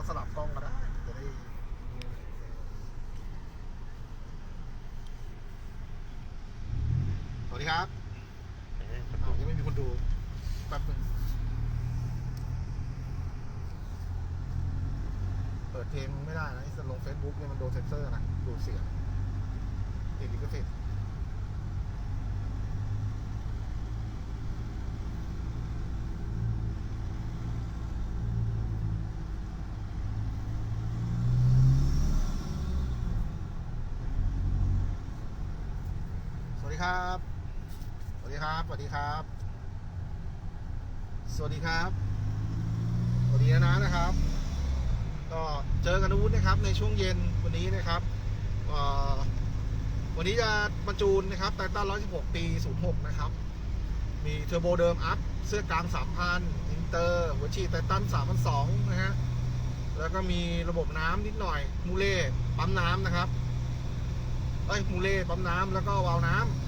ก็สลับกล้องก็ได้จะได้สวัสดีครับอ้าวยังไม่มีคนดูแป๊บหนึงเปิดเพลงไม่ได้นะจะลง Facebook เนี่ยมันโดนเซ็นเซอร์นะดูดเสียงติดลิขสิทธิ์ ดีครับ สวัสดีครับ สวัสดีครับ สวัสดีครับ สวัสดีนะนะครับ ก็เจอกันนะวุฒินะครับ ในช่วงเย็นวันนี้นะครับวันนี้จะบรรจูนนะครับไตตัน116 ปี 06 นะครับ มีเทอร์โบเดิมอัพ เสื้อกลาง 3,000 อินเตอร์หัวฉีดไตตัน3,200นะฮะ แล้วก็มีระบบน้ำนิดหน่อย มูเล่ ปั๊มน้ำนะครับ เอ้ย มูเล่ ปั๊มน้ำแล้วก็วาล์วน้ำอ่า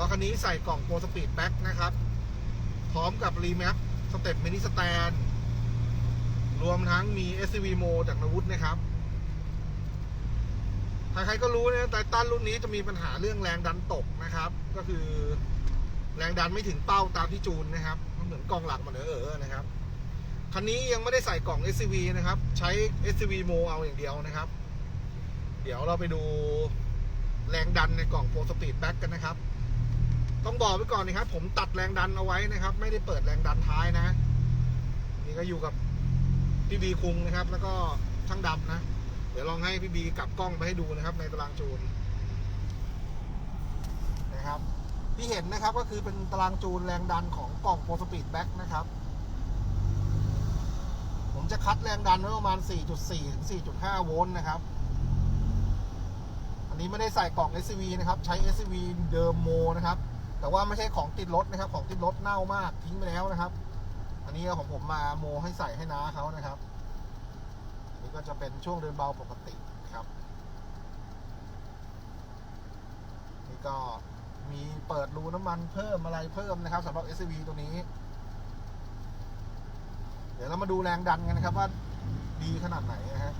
ล้วคันนี้ใส่กล่องโปรสปีดแบ็กนะครับ พร้อมกับรีแมปสเต็ปมินิสแตนรวมทั้งมี SCV โมจากนวุฒนะครับ ใครๆก็รู้นะไททันรุ่นนี้จะมีปัญหาเรื่องแรงดันตกนะครับ ก็คือแรงดันไม่ถึงเป้าตามที่จูนนะครับ มันเหมือนกล่องหลักมันเออนะครับ คันนี้ยังไม่ได้ใส่กล่อง SCV นะครับ ใช้ SCV โมเอาอย่างเดียวนะครับ เดี๋ยวเราไปดูแรงดันในกล่องโฟสปีดแบ็กกันนะครับ ต้องบอกไว้ก่อนนะครับ ผมตัดแรงดันเอาไว้นะครับ ไม่ได้เปิดแรงดันท้ายนะ นี่ก็อยู่กับพี่บีคุงนะครับ แล้วก็ช่างดำนะ เดี๋ยวลองให้พี่บีกลับกล้องไปให้ดูนะครับ ในตารางจูนนะครับ ที่เห็นนะครับก็คือเป็นตารางจูนแรงดันของกล่องโฟสปีดแบ็กนะครับ ผมจะคัดแรงดันไว้ประมาณ 4.4 ถึง 4.5 โวลต์นะครับอันนี้ไม่ได้ใส่กล่อง SCV นะครับ ใช้ SCV เดิมโมนะครับ แต่ว่าไม่ใช่ของติดรถนะครับ ของติดรถเน่ามากทิ้งไปแล้วนะครับ อันนี้ของผมมาโมให้ใส่ให้น้าเขานะครับอันนี้ก็จะเป็นช่วงเดินเบาปกติครับ นี่ก็มีเปิดรูน้ำมันเพิ่มอะไรเพิ่มนะครับสำหรับ SCV ตัวนี้ เดี๋ยวเรามาดูแรงดันกันนะครับว่าดีขนาดไหนนะฮะ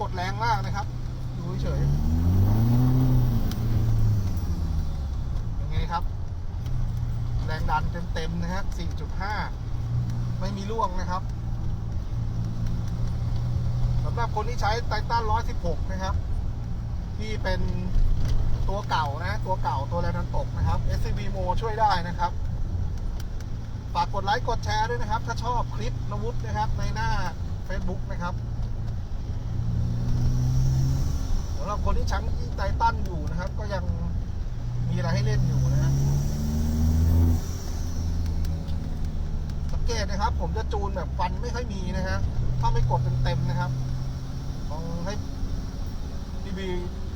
กดแรงมากนะครับ ดูเฉยยังไงครับ แรงดันเต็มๆนะฮะ4.5 ไม่มีร่วงนะครับสำหรับคนที่ใช้ไททัน116 นะครับ ที่เป็นตัวเก่านะ ตัวเก่าตัวแรงดันตกนะครับ SCV Mo ช่วยได้นะครับฝากกดไลค์กดแชร์ด้วยนะครับ ถ้าชอบคลิปนวุฒินะครับในหน้า Facebook นะครับ สำหรับคนที่ชังไททันอยู่นะครับ ก็ยังมีอะไรให้เล่นอยู่นะฮะสังเกตนะครับ ผมจะจูนแบบฟันไม่ค่อยมีนะฮะถ้าไม่กดเต็มๆนะครับลองให้พี่บี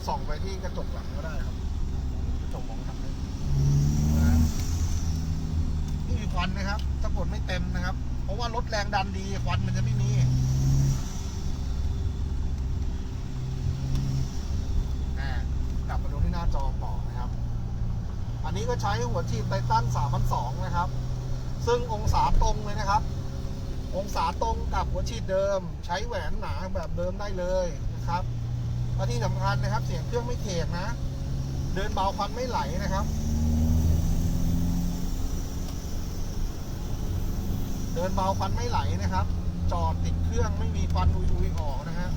ส่องไปที่กระจกหลังก็ได้ครับกระจกมองทางได้นะฮะนี่มีควันนะครับถ้ากดไม่เต็มนะครับ เพราะว่ารถแรงดันดีควันมันจะไม่มี อ่ากลับมาดูที่หน้าจอต่อนะครับ อั นี้ก็ใช้หัวฉีดไททัน3,200นะครับ ซึ่งองศาตรงเลยนะครับ องศาตรงกับหัวฉีดเดิม ใช้แหวนหนาแบบเดิมได้เลยนะครับและที่สำคัญนะครับ เสียงเครื่องไม่เขกนะ เดินเบาควันไม่ไหลนะครับ เดินเบาควันไม่ไหลนะครับ จอดติดเครื่องไม่มีควันอุยๆออกนะฮะ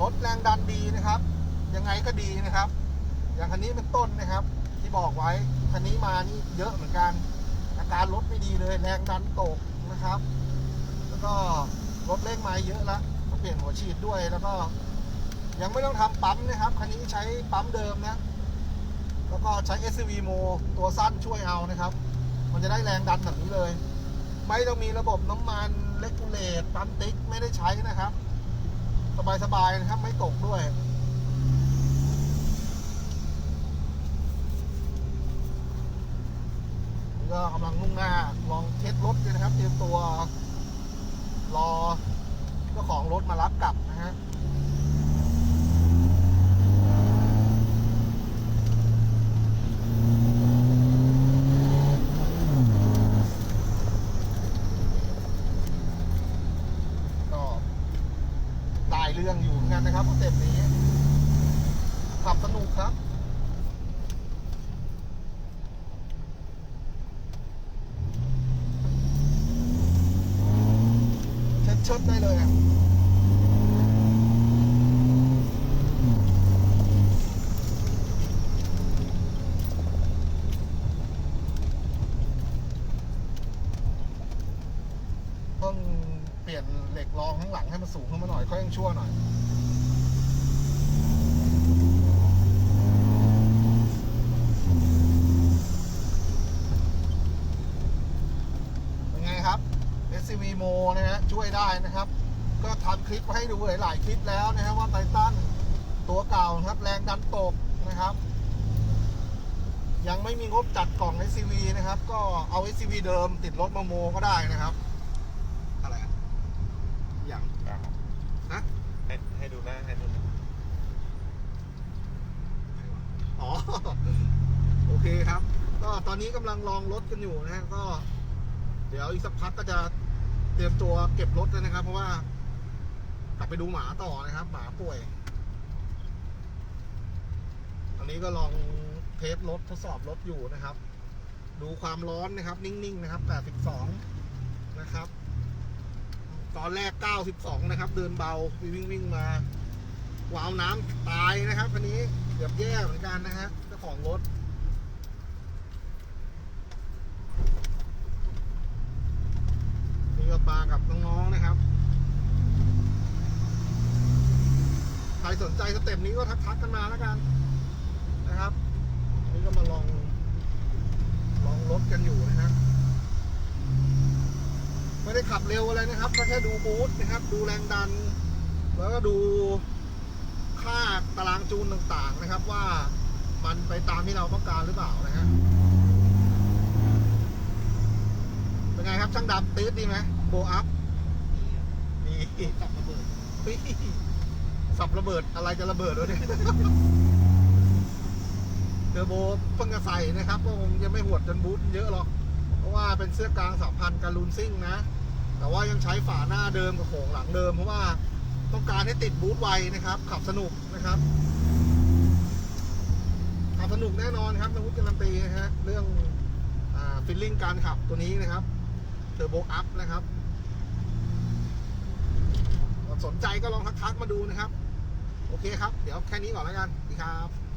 รถแรงดันดีนะครับ ยังไงก็ดีนะครับ อย่างคันนี้เป็นต้นนะครับ ที่บอกไว้คันนี้มานี่เยอะเหมือนกันอาการรถไม่ดีเลยแรงดันตกนะครับ แล้วก็รถเร่งมาเยอะล้วก็เปลี่ยนหัวฉีดด้วยแล้วก็ ยังไม่ต้องทำปั๊มนะครับคันนี้ใช้ปั๊มเดิมนะแล้วก็ใช้ SCV Mo ตัวสั้นช่วยเอานะครับ มันจะได้แรงดันแบบนี้เลย ไม่ต้องมีระบบน้ำมันเลกูเลตปั๊มติ๊กไม่ได้ใช้นะครับ สบายๆนะครับ ไม่ตกด้วยก็กำลังมุ่งหน้าลองเช็ดรถเลยนะครับ เตรียมตัวรอเจ้าของรถมารับกลับนะฮะ ก็ได้เรื่องอยู่เหมือนกันนะ ครับสเต็ปนี้ ขับสนุกครับเช็ดเชิดได้เลยอะเพิ่งเปลี่ยนเหล็กรองข้างหลังให้มันสูงขึ้นมาหน่อยก็ยังชั่วหน่อย เป็นไงครับ SCV Mo นะฮะช่วย ได้นะครับ ก็ทำคลิปมาให้ดูหลายๆคลิปแล้วนะครับว่าไททันตัวเก่านะครับแรงดันตกนะครับ ยังไม่มีงบจัดกล่อง SCV นะครับ ก็เอา SCV เดิมติดรถมาโมก็ได้นะครับ อะไรอะอย่างนะให้ให้ดูหน้าให้ดูหน้าอ๋อ โอเคครับ ก็ตอนนี้กำลังลองรถกันอยู่นะฮะก็ เดี๋ยวอีกสักพักก็จะ เตรียมตัวเก็บรถเลยนะครับ เพราะว่า กลับไปดูหมาต่อนะครับ หมาป่วย ตอนนี้ก็ลองเทสรถทดสอบรถอยู่นะครับ ดูความร้อนนะครับ นิ่งๆนะครับ 82 นะครับ ตอนแรก 92 นะครับ เดินเบาวิ่งวิ่งมาวาวน้ำตายนะครับคันนี้เกือบแย่เหมือนกันนะฮะเจ้าของรถ นี่ก็มากับน้องๆนะครับ ใครสนใจสเต็ปนี้ก็ทักๆกันมาแล้วกันนะครับนี่ก็มาลอง ลองรถกันอยู่นะฮะไม่ได้ขับเร็วอะไรนะครับ ก็แค่ดูบูธนะครับ ดูแรงดัน แล้วก็ดูค่าตารางจูนต่างๆนะครับ ว่ามันไปตามที่เราต้องการหรือเปล่านะฮะเป็นไงครับช่างดำตืดดีไหมโบอัพนี่สับระเบิด สับระเบิดอะไรจะระเบิดวะเนี่ยเทอร์โบเพิ่งจะใส่นะครับก็คงจะไม่หวดจนบูทเยอะหรอก เพราะว่าเป็นเสื้อกลางสามพันการูนซิ่งนะ แต่ว่ายังใช้ฝาหน้าเดิมกับโขงหลังเดิม เพราะว่าต้องการให้ติดบูทไวนะครับ ขับสนุกนะครับขับสนุกแน่นอนครับนวุฒิการันตีนะฮะเรื่องอ่าฟิลลิ่งการขับตัวนี้นะครับเทอร์โบอัพนะครับ สนใจก็ลองทักๆมาดูนะครับ โอเคครับ เดี๋ยวแค่นี้ก่อนแล้วกันสวัสดีครับ